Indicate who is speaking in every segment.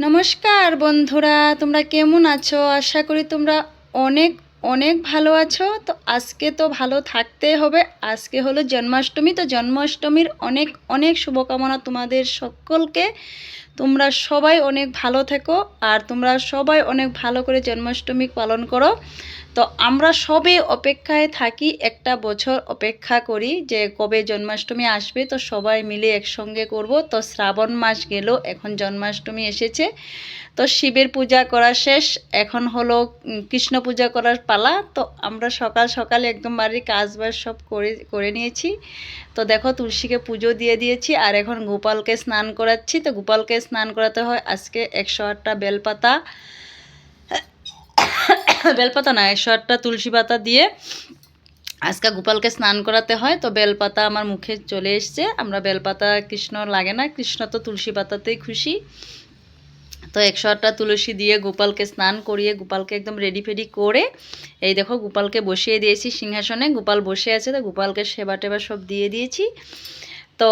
Speaker 1: নমস্কার বন্ধুরা, তোমরা কেমন আছো? আশা করি তোমরা অনেক অনেক ভালো আছো। তো আজকে তো ভালো থাকতে হবে। আজকে হলো জন্মাষ্টমী। তো জন্মাষ্টমীর অনেক অনেক শুভকামনা তোমাদের সকলকে। তোমরা সবাই অনেক ভালো থেকো আর তোমরা সবাই অনেক ভালো করে জন্মাষ্টমী পালন করো। তো আমরা সবে অপেক্ষায় থাকি, একটা বছর অপেক্ষা করি যে কবে জন্মাষ্টমী আসবে, তো সবাই মিলে একসঙ্গে করব। তো শ্রাবণ মাস গেল, এখন জন্মাষ্টমী এসেছে। তো শিবের পূজা করা শেষ, এখন হলো কৃষ্ণ পূজা করার পালা। তো আমরা সকাল সকালে একদম বাড়ির কাজ বাজ সব করে করে নিয়েছি। তো দেখো তুলসীকে পুজো দিয়ে দিয়েছি, আর এখন গোপালকে স্নান করাচ্ছি। তো গোপালকে স্নান করাতে হয়। আজকে একশো আটটা বেলপাতা। বেলপাতা না, একশো আটটা তুলসী পাতা দিয়ে আজকে গোপালকে স্নান করাতে হয়। তো বেলপাতা আমার মুখে চলে এসছে। আমরা বেলপাতা কৃষ্ণ লাগে না, কৃষ্ণ তো তুলসী পাতাতেই খুশি। তো একশো আটটা তুলসী দিয়ে গোপালকে স্নান করিয়ে গোপালকে একদম রেডি ফেডি করে এই দেখো গোপালকে বসিয়ে দিয়েছি সিংহাসনে। গোপাল বসে আছে তো গোপালকে সেবা টেবা সব দিয়ে দিয়েছি। তো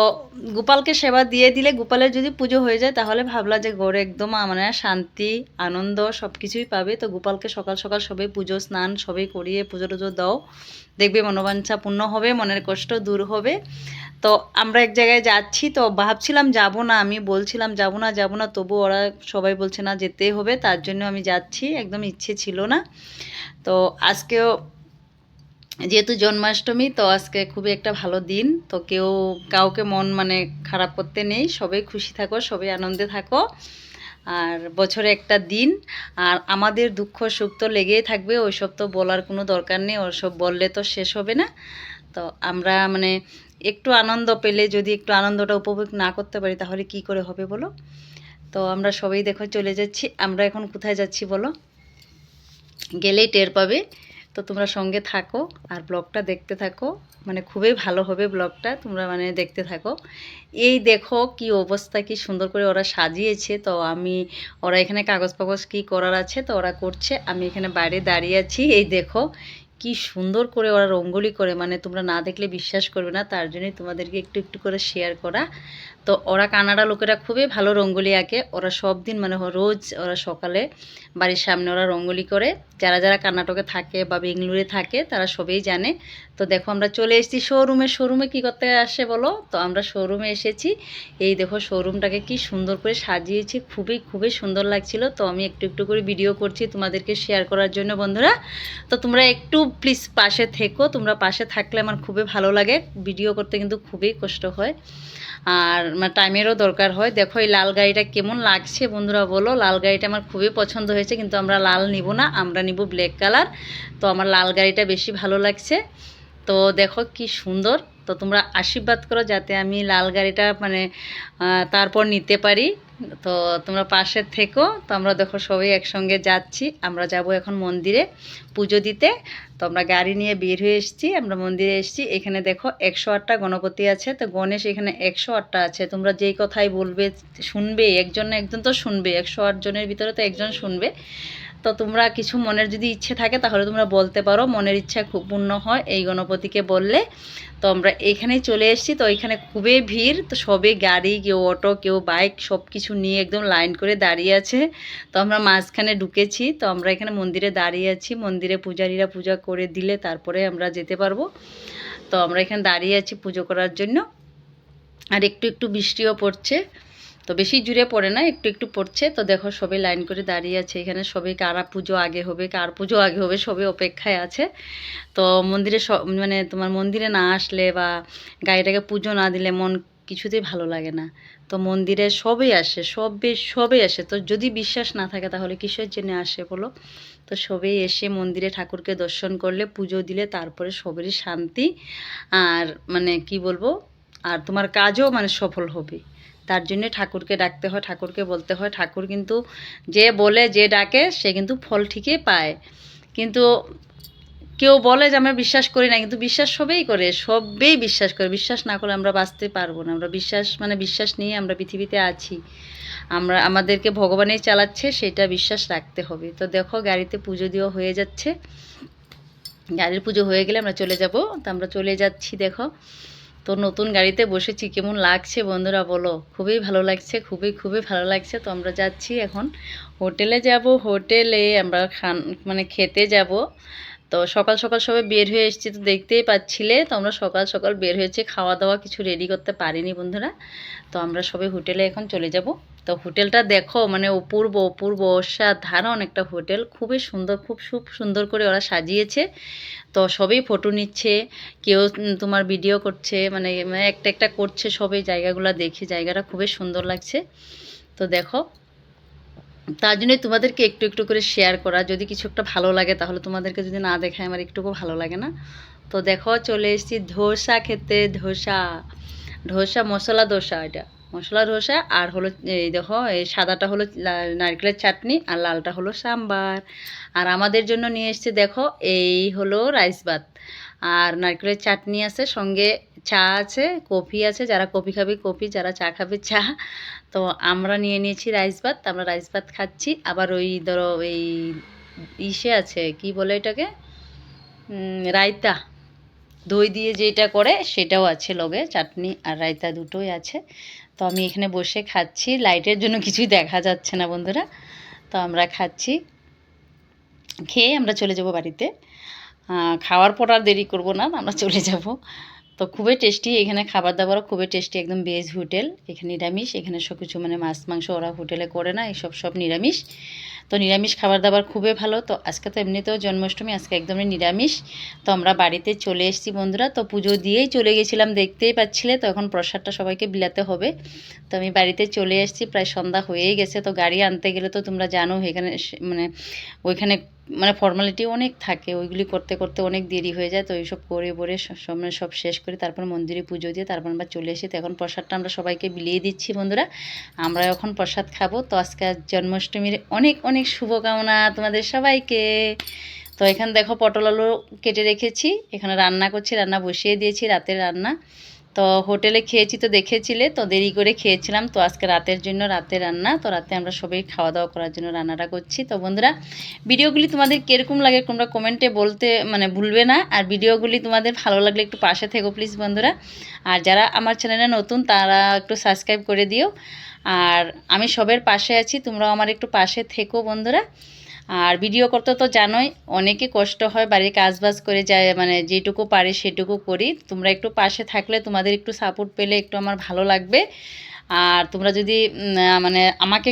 Speaker 1: গোপালকে সেবা দিয়ে দিলে গোপালের যদি পুজো হয়ে যায়, তাহলে ভাবলা যে ঘরে একদম মানে শান্তি, আনন্দ সব কিছুই পাবে। তো গোপালকে সকাল সকাল সবাই পুজো, স্নান সবাই করিয়ে পুজো টুজো দাও। দেখবে মনোবাঞ্ছা পূর্ণ হবে, মনের কষ্ট দূর হবে। তো আমরা এক জায়গায় যাচ্ছি, তো ভাবছিলাম যাব না, আমি বলছিলাম যাব না যাব না, তবু ওরা সবাই বলছে না, যেতেই হবে। তার জন্য আমি যাচ্ছি, একদম ইচ্ছে ছিল না। তো আজকেও যেহেতু জন্মাষ্টমী, তো আজকে খুবই একটা ভালো দিন। তো কেউ কাউকে মন মানে খারাপ করতে নেই। সবাই খুশি থাকো, সবাই আনন্দে থাকো। আর বছরে একটা দিন। আর আমাদের দুঃখ সুখ তো লেগেই থাকবে, ওইসব তো বলার কোনো দরকার নেই, ওসব বললে তো শেষ হবে না। তো আমরা মানে একটু আনন্দ পেলে, যদি একটু আনন্দটা উপভোগ না করতে পারি, তাহলে কি করে হবে বলো? তো আমরা সবাই দেখো চলে যাচ্ছি। আমরা এখন কোথায় যাচ্ছি বলো? গেলেই টের পাবে। তো তোমরা সঙ্গে থাকো আর ব্লগটা দেখতে থাকো। মানে খুবই ভালো হবে ব্লগটা, তোমরা মানে দেখতে থাকো। এই দেখো কি অবস্থা, কি সুন্দর করে ওরা সাজিয়েছে। তো আমি, ওরা এখানে কাগজ ফাগজ কী করার আছে, তো ওরা করছে। আমি এখানে বাইরে দাঁড়িয়ে আছি। এই দেখো কি সুন্দর করে ওরা রঙ্গোলি করে মানে তোমরা না দেখলে বিশ্বাস করবে না, তার জন্যই তোমাদেরকে একটু একটু করে শেয়ার করা। তো ওরা কানাডা লোকেরা খুবই ভালো রঙ্গোলি আঁকে, ওরা সব দিন মানে রোজ ওরা সকালে বাড়ির সামনে ওরা রঙ্গোলি করে। যারা যারা কর্ণাটকে থাকে বা বেঙ্গলুরে থাকে, তারা সবেই জানে। তো দেখো আমরা চলে এসেছি শোরুমে শোরুমে কি করতে আসে বলো? তো আমরা শোরুমে এসেছি। এই দেখো শোরুমটাকে কি সুন্দর করে সাজিয়েছি, খুবই খুবই সুন্দর লাগছিল। তো আমি একটু একটু করে ভিডিও করছি তোমাদেরকে শেয়ার করার জন্য বন্ধুরা। তো তোমরা একটু প্লিজ পাশে থেকো, তোমরা পাশে থাকলে আমার খুবই ভালো লাগে। ভিডিও করতে কিন্তু খুবই কষ্ট হয়। আর মানে টাইমেরও দরকার হয়। দেখো এই লাল গাড়িটা কেমন লাগছে বন্ধুরা বলো। লাল গাড়িটা আমার খুবই পছন্দ হয়েছে, কিন্তু আমরা লাল নিব না, আমরা নিব ব্ল্যাক কালার তো আমার লাল গাড়িটা বেশি ভালো লাগছে। তো দেখো কি সুন্দর। তো তোমরা আশীর্বাদ করো যাতে আমি লাল গাড়িটা মানে তারপর নিতে পারি। তো তোমরা পাশে থেকো, তো আমরা দেখো সবাই একসঙ্গে যাচ্ছি। আমরা যাব এখন মন্দিরে পুজো দিতে। তো আমরা গাড়ি নিয়ে বের হয়ে এসেছি, আমরা মন্দিরে এসেছি। এখানে দেখো একশো আটটা গণপতি আছে। তো গণেশ এখানে একশো আটটা আছে। তোমরা যেই কথাই বলবে, শুনবে। একজন না একজন তো শুনবে। একশো আট জনের ভিতরে তো একজন শুনবে। তো তোমরা কিছু মনের যদি ইচ্ছে থাকে, তাহলে তোমরা বলতে পারো। মনের ইচ্ছা খুব পূর্ণ হয় এই গণপতিকে বললে। তো আমরা এখানেই চলে এসেছি। তো এখানে খুবই ভিড়। তো সবে গাড়ি, কেউ অটো, কেউ বাইক সব কিছু নিয়ে একদম লাইন করে দাঁড়িয়ে আছে। তো আমরা মাঝখানে ঢুকেছি। তো আমরা এখানে মন্দিরে দাঁড়িয়ে আছি। মন্দিরে পূজারীরা পূজা করে দিলে তারপরে আমরা যেতে পারব। তো আমরা এখানে দাঁড়িয়ে আছি পুজো করার জন্য। আর একটু একটু বৃষ্টিও পড়ছে। তো বেশি জুড়ে পড়ে না, একটু একটু পড়ছে। তো দেখো সবাই লাইন করে দাঁড়িয়ে আছে এখানে সবাই কারা পুজো আগে হবে, কার পুজো আগে হবে সবাই অপেক্ষায় আছে। তো মন্দিরে সব মানে তোমার মন্দিরে না আসলে বা গাড়িটাকে পুজো না দিলে মন কিছুতেই ভালো লাগে না। তো মন্দিরে সবই আসে, সবে সবই আসে। তো যদি বিশ্বাস না থাকে তাহলে কিসের জন্য আসে বলো? তো সবাই এসে মন্দিরে ঠাকুরকে দর্শন করলে, পুজো দিলে তারপরে সবেরই শান্তি। আর মানে কি বলব? আর তোমার কাজও মানে সফল হবে। তার জন্য ঠাকুরকে ডাকতে হয়, ঠাকুরকে বলতে হয়। ঠাকুর কিন্তু যে বলে, যে ডাকে, সে কিন্তু ফল ঠিকই পায়। কিন্তু কেউ বলে যে আমরা বিশ্বাস করি না, কিন্তু বিশ্বাস সবেই করে, সবেই বিশ্বাস করে। বিশ্বাস না করে আমরা বাঁচতে পারব না। আমরা বিশ্বাস মানে বিশ্বাস নিয়ে আমরা পৃথিবীতে আছি। আমরা, আমাদেরকে ভগবানেই চালাচ্ছে, সেটা বিশ্বাস রাখতে হবে। তো দেখো, গাড়িতে পুজো দেওয়া হয়ে যাচ্ছে। গাড়ির পুজো হয়ে গেলে আমরা চলে যাব। তো আমরা চলে যাচ্ছি, দেখো। তো নতুন গাড়িতে বসেছি, কেমন লাগছে বন্ধুরা বলো? খুবই ভালো লাগছে, খুবই খুবই ভালো লাগছে। তো আমরা যাচ্ছি এখন হোটেলে যাব। হোটেলে আমরা খান মানে খেতে যাব। তো সকাল সকাল সবাই বের হয়ে এসেছি তো দেখতেই পাচ্ছিলে, তো আমরা সকাল সকাল বের হয়েছে খাওয়া দাওয়া কিছু রেডি করতে পারিনি বন্ধুরা। তো আমরা সবাই হোটেলে এখন চলে যাব। তো হোটেলটা দেখো মানে অপূর্ব অপূর্ব, অসাধারণ একটা হোটেল। খুবই সুন্দর, খুব খুব সুন্দর করে ওরা সাজিয়েছে। তো সবই ফটো নিচ্ছে, কেউ তোমার ভিডিও করছে মানে একটা একটা করছে সবই জায়গাগুলো দেখে, জায়গাটা খুবই সুন্দর লাগছে। তো দেখো তার জন্যই তোমাদেরকে একটু একটু করে শেয়ার করা। যদি কিছু একটা ভালো লাগে, তাহলে তোমাদেরকে যদি না দেখায়, আমার একটুকু ভালো লাগে না। তো দেখো, চলে এসেছি ধোসা খেতে, ধোসা। ধোসা, মশলা ধোসা এটা। মশলা ধোসা আর হলো এই দেখো, এই সাদাটা হলো নারকেলের চাটনি আর লালটা হলো সাম্বার। আর আমাদের জন্য নিয়ে এসেছে দেখো, এই হলো রাইস ভাত। আর নারকেলের চাটনি আছে, সঙ্গে চা আছে, কফি আছে। যারা কফি খাবে, কফি, যারা চা খাবে, চা। তো আমরা নিয়ে নিয়েছি রাইস ভাত, আমরা রাইস ভাত খাচ্ছি। আবার ওই ধরো এই ইসে আছে, কি বলে এটাকে? রায়তা। দই দিয়ে যেটা করে সেটাও আছে লগে, চাটনি আর রায়তা দুটোই আছে। তো আমি এখানে বসে খাচ্ছি, লাইটের জন্য কিছুই দেখা যাচ্ছে না বন্ধুরা। তো আমরা খাচ্ছি। খেয়ে আমরা চলে যাব বাড়িতে। খাওয়ার পর আর দেরি করব না, আমরা চলে যাব। তো খুবই টেস্টি এখানে খাবার দাবারও খুবই টেস্টি একদম ভেজ হোটেল এখানে নিরামিষ, এখানে সব কিছু মানে মাছ, মাংস ওরা হোটেলে করে না এইসব সব নিরামিষ। তো নিরামিষ খাবার দাবার খুবই ভালো, তো আজকে তো এমনিতেও জন্মাষ্টমী, আজকে একদমই নিরামিষ। তো আমরা বাড়িতে চলে এসেছি বন্ধুরা, তো পুজো দিয়েই চলে গেছিলাম, দেখতেই পাচ্ছিলে, তো এখন প্রসাদটা সবাইকে বিলাতে হবে। তো আমি বাড়িতে চলে এসেছি, প্রায় সন্ধ্যা হয়েই গেছে, তো গাড়ি আনতে গেলে তো তোমরা জানো এখানে মানে ওইখানে মানে ফর্মালিটি অনেক থাকে, ওইগুলি করতে করতে অনেক দেরি হয়ে যায়, তো এইসব করে বরে স- সব শেষ করে তারপর মন্দিরে পুজো দিয়ে তারপর আমরা চলে এসে, তো এখন প্রসাদটা আমরা সবাইকে বিলিয়ে দিচ্ছি বন্ধুরা। আমরা এখন প্রসাদ খাব। তো আজকে জন্মাষ্টমীর অনেক অনেক শুভকামনা তোমাদের সবাইকে। তো এখানে দেখো পটল আলু কেটে রেখেছি, এখানে রান্না করছি, রান্না বসিয়ে দিয়েছি রাতের রান্না। তো হোটেলে খেয়েছি তো দেখেছিলে, তো দেরি করে খেয়েছিলাম। তো আজকে রাতের জন্য রাতে রান্না, তো রাতে আমরা সবাই খাওয়া দাওয়া করার জন্য রান্নাটা করছি। তো বন্ধুরা, ভিডিওগুলি তোমাদের কীরকম লাগে তোমরা কমেন্টে বলতে মানে ভুলবে না। আর ভিডিওগুলি তোমাদের ভালো লাগলে একটু পাশে থেকো প্লিজ বন্ধুরা। আর যারা আমার চ্যানেলে নতুন, তারা একটু সাবস্ক্রাইব করে দিও। আর আমি সবের পাশে আছি, তোমরাও আমার একটু পাশে থেকো বন্ধুরা। আর ভিডিও করতে তো জানোই, অনেকে কষ্ট হয় বাড়ির কাজ বাজ করে যায় মানে যেটুকু পারে সেটুকু করি। তোমরা একটু পাশে থাকলে তোমাদের একটু সাপোর্ট পেলে একটু আমার ভালো লাগবে। আর তোমরা যদি মানে আমাকে